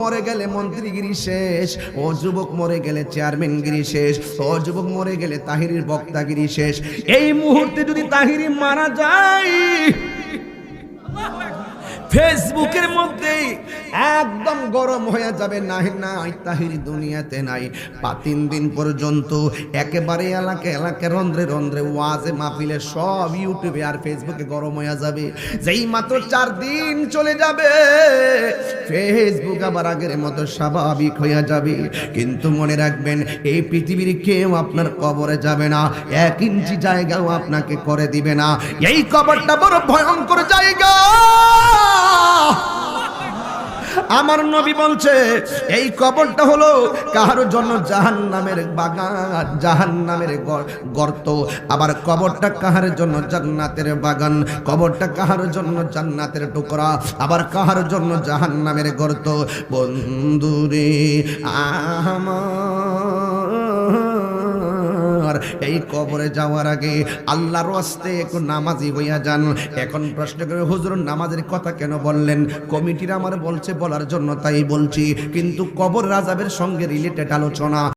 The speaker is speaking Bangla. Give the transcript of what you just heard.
মরে গেলে মন্ত্রীগিরি শেষ, ও যুবক মরে গেলে চেয়ারম্যান গিরি শেষ, ও যুবক মরে গেলে তাহিরির বক্তাগিরি শেষ। এই মুহূর্তে যদি তাহিরি মারা যায় ফেসবুকের মধ্যে একদম গরম হয়ে যাবে, নাই নাই, তাহিরি দুনিয়াতে নাই। পা তিন দিন পর্যন্ত একেবারে এলাকা এলাকা রন্ধ্রে রন্ধ্রে ওয়াজে মাহফিলে সব ইউটিউবে আর ফেসবুকে গরম হয়ে যাবে। যেই মাত্র চার দিন চলে যাবে, ফেসবুক আবার আগের মতো স্বাভাবিক হয়ে যাবে। কিন্তু মনে রাখবেন, এই পৃথিবীর কেউ আপনার কবরে যাবে না, এক ইঞ্চি জায়গাও আপনাকে করে দিবে না। এই কবরটা বড় ভয়ঙ্কর জায়গা! আমার নবী বলছে, এই কবরটা হলো কারোর জন্য জাহান নামের বাগান জাহান নামের গর্ত। আবার কবরটা কাহার জন্য জান্নাতের বাগান, কবরটা কাহার জন্য জান্নাতের টুকরা, আবার কাহার জন্য জাহান নামের গর্ত। বন্ধুরে, আমার এই কবরে যাওয়ার আগে আল্লাহর আস্তে একটু নামাজি হইয়া যান। এখন প্রশ্ন করে, হুজুর, নামাজের কথা কেন বললেন? কমিটির আমার বলছে, বলার জন্য তাই বলছি। কিন্তু কবর রাজাবের সঙ্গে রিলেটেড আলোচনা।